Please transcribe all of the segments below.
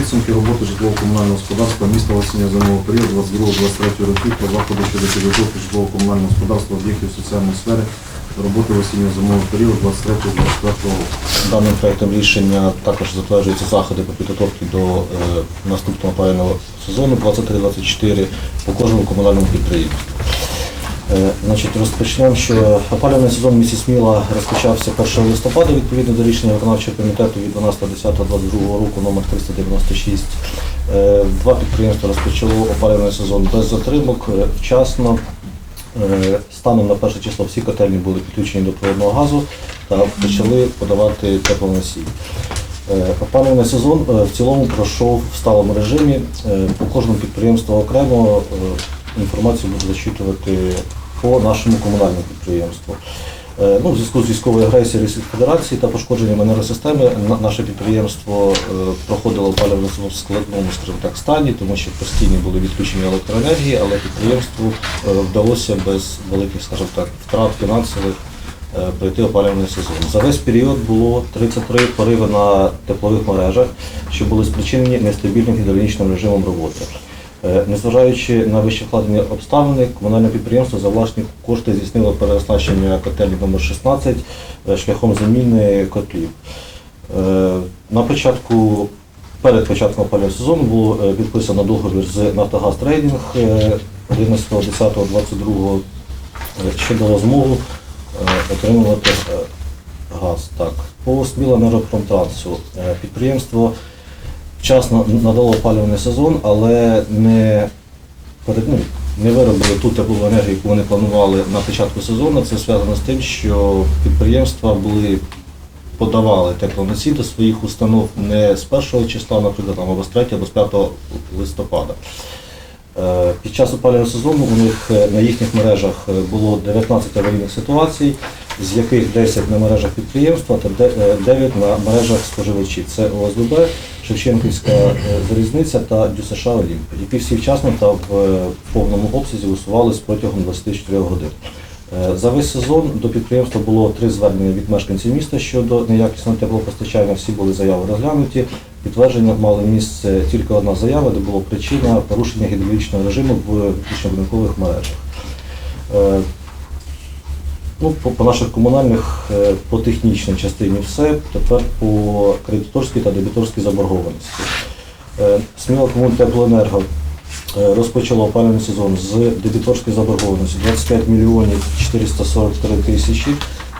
підсумки роботи житлово-комунального господарства міста в осінньо-зимовий період 22-23 років про заходи щодо підготовки житлово-комунального господарства об'єктів соціальної сфери роботи в осінньо-зимовий період 23-24 року. Даним проектом рішення також затверджуються заходи по підготовці до е, наступного опалювального сезону 23-24 по кожному комунальному підприємству. Е, Значить, розпочнемо, що опалювальний сезон місті Сміла розпочався 1 листопада відповідно до рішення виконавчого комітету від 12.10.22 року номер 396. Е, Два підприємства розпочало опалювальний сезон без затримок, е, вчасно. Станом на перше число всі котельні були підключені до природного газу та почали подавати теплоносій. Опалювальний сезон в цілому пройшов в сталому режимі. По кожному підприємству окремо інформацію буду зачитувати по нашому комунальному підприємству. Е, Ну, в зв'язку з військовою агресією Російської Федерації та пошкодженням енергосистеми наше підприємство е, проходило сезон в складному, так, стані, тому що постійні були відключення електроенергії, але підприємству е, вдалося без великих, скажімо так, втрат фінансових пройти опалювальний сезон. За весь період було 33 пориви на теплових мережах, що були спричинені нестабільним гідравлічним режимом роботи. Е, Незважаючи на вищевкладені обставини, комунальне підприємство за власні кошти здійснило переоснащення котельні номер 16 е, шляхом заміни котлів. Е, На початку, перед початком опалювального сезону було підписано договір з Нафтогаз Трейдинг е, 11.10.22 е, що дало змогу отримувати газ. Так. По Сміланеропром-трансу е, підприємство вчасно надало опалювальний сезон, але не, перед- ну, не виробили ту теплову енергію, яку вони планували на початку сезону. Це зв'язано з тим, що підприємства були подавали теплоносій до своїх установ не з 1 числа, наприклад, або з 3 або з 5 листопада. Е, Під час опалювального сезону у них е, на їхніх мережах е, було 19 аварійних ситуацій, з яких 10 на мережах підприємства та е, 9 на мережах споживачів. Це ОСББ, Шевченківська е, залізниця та ДЮСШ Олімп, які всі вчасно та в е, повному обсязі усувались протягом 24 годин. Е, За весь сезон до підприємства було три звернення від мешканців міста щодо неякісного теплопостачання. Всі були заяви розглянуті. Підтвердження мали місце тільки одна заява, де була причина порушення гідравлічного режиму в внутрішньобудинкових мережах. Ну, по, по наших комунальних, е, по технічній частині все. Тепер по кредиторській та дебіторській заборгованості. Е, Сміла комунтеплоенерго е, розпочало опалювальний сезон з дебіторської заборгованості 25 мільйонів 443 тисячі,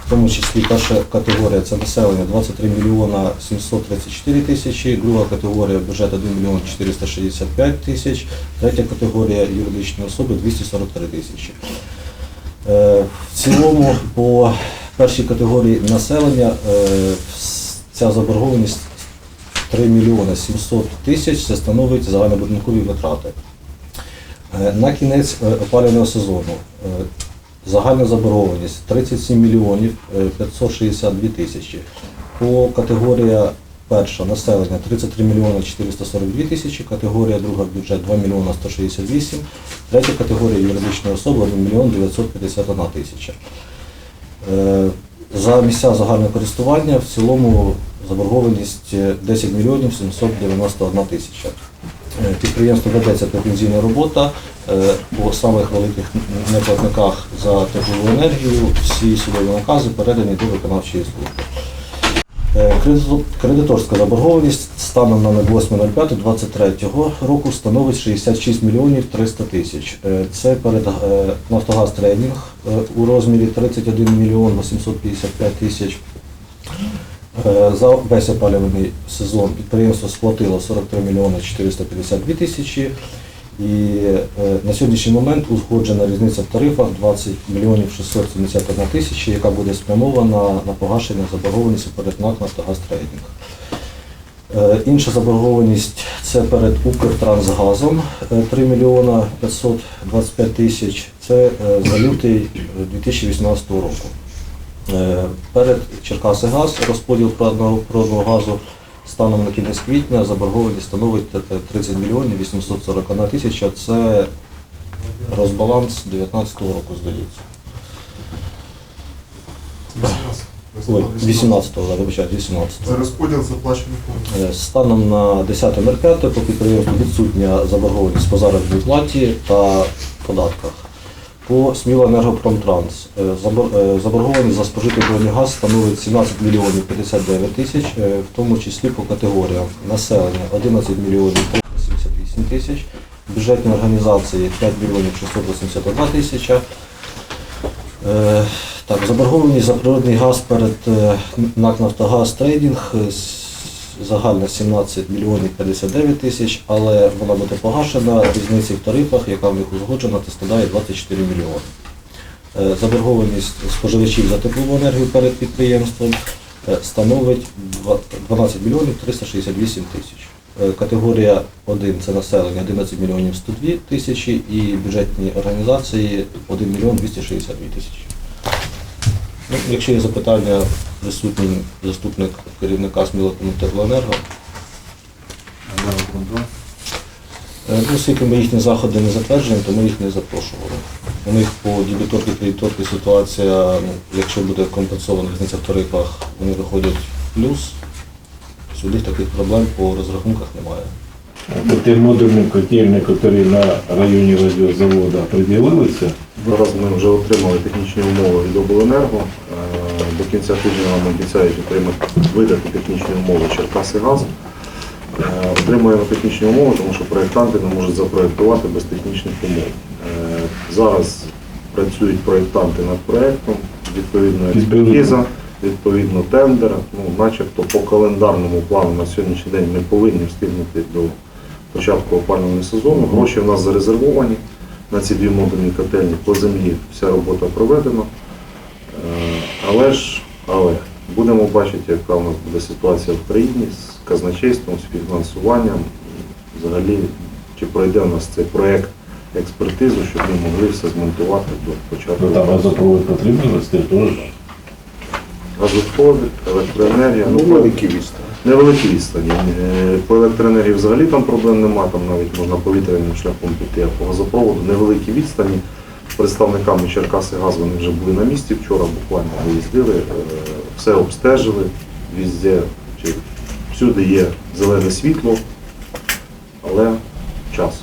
в тому числі перша категорія це населення 23 мільйона 734 тисячі, друга категорія бюджет 1 мільйон 465 тисяч, третя категорія юридичні особи 243 тисячі. Е, В цілому по першій категорії населення е, ця заборгованість 3 мільйони 700 тисяч, це становить загальнобудинкові витрати. Е, На кінець опалювального сезону загальна заборгованість 37 мільйонів е, 562 тисячі. По категорія перша населення 33 мільйони 442 тисячі, категорія друга бюджет 2 мільйона 168, третя категорія юридичної особи 1 мільйон 951 тисяча. Е, За місця загального користування в цілому заборгованість е, 10 мільйонів 791 тисяча. Е, Підприємство ведеться претензійна робота е, по самих великих неплатниках за теплову енергію. Всі судові накази передані до виконавчої служби. Е, Кредиторська заборгованість станом на 8.05.23 року становить 66 мільйонів 300 тисяч. Е, Це перед е, Нафтогаз тренінг у розмірі 31 мільйон 855 тисяч. За весь опалювальний сезон підприємство сплатило 43 мільйони 452 тисячі. І е, на сьогоднішній момент узгоджена різниця в тарифах 20 мільйонів 671 тисячі, яка буде спрямована на погашення заборгованості перед НАК «Нафтогаз Трейдинг». Е, Інша заборгованість це перед Укртрансгазом е, 3 мільйона 525 тисяч. Це е, за лютий е, 2018 року. Е, Перед Черкасигаз розподіл природного природного газу станом на кінець квітня заборгованість становить е, 30 мільйонів 841 тисяча. Це розбаланс 2019 року, здається. 18-го, да, вибачайте, 18-го. За розподіл заплачених фондів. Е, Станом на 10.05 по підприємству відсутня заборгованість по заробітній платі та податках. По Сміла Енергопромтранс е, е, заборгованість за спожитий природний газ становить 17 мільйонів 59 тисяч, е, в тому числі по категоріям населення 11 мільйонів 378 тисяч, бюджетні організації 5 мільйонів 681 тисяча. Так, заборгованість за природний газ перед НАК Нафтогаз Трейдинг с- загальна 17 мільйонів 59 тисяч, але вона буде погашена. Різниця в тарифах, яка в них узгоджена, це складає 24 мільйони. Е, Заборгованість споживачів за теплову енергію перед підприємством е, становить 12 мільйонів 368 тисяч. Е, Категорія 1 це населення 11 мільйонів 102 тисячі і бюджетні організації 1 мільйон 262 тисячі. Ну, якщо є запитання, присутній заступник керівника Смілокомунтеплоенерго. Енергоконтроль. Е, Ну, оскільки ми їхні заходи не затверджуємо, то ми їх не запрошували. У них по дебіторки кредиторки ситуація, ну, якщо буде компенсована різниця в тарифах, вони виходять в плюс. Сюди таких проблем по розрахунках немає. Ті модульні котельні, які на районі радіозаводу приділилися, Зараз ми вже отримали технічні умови від обленерго. Е, До кінця тижня нам обіцяють отримати видати технічні умови Черкаси газ. Е, Отримуємо технічні умови, тому що проєктанти не можуть запроєктувати без технічних умов. Е, Зараз працюють проєктанти над проєктом, відповідно експертиза, відповідно тендер. Ну, начебто по календарному плану на сьогоднішній день ми повинні встигнути до початку опалювального сезону. Гроші в нас зарезервовані на ці дві модульні котельні. По землі вся робота проведена. Е, Але ж, але будемо бачити, яка у нас буде ситуація в країні з казначейством, з фінансуванням. Взагалі, чи пройде у нас цей проєкт експертизу, щоб ми могли все змонтувати до початку. ну там газопровод потрібно вести теж. Газопровід, електроенергія. Ну, великі відстані. Невеликі відстані. Е, По електроенергії взагалі там проблем нема, там навіть можна повітряним шляхом піти, а по газопроводу невеликі відстані. Представниками Черкаси газ вони вже були на місці вчора, буквально виїздили, е, все обстежили, везде, чи всюди є зелене світло, але час.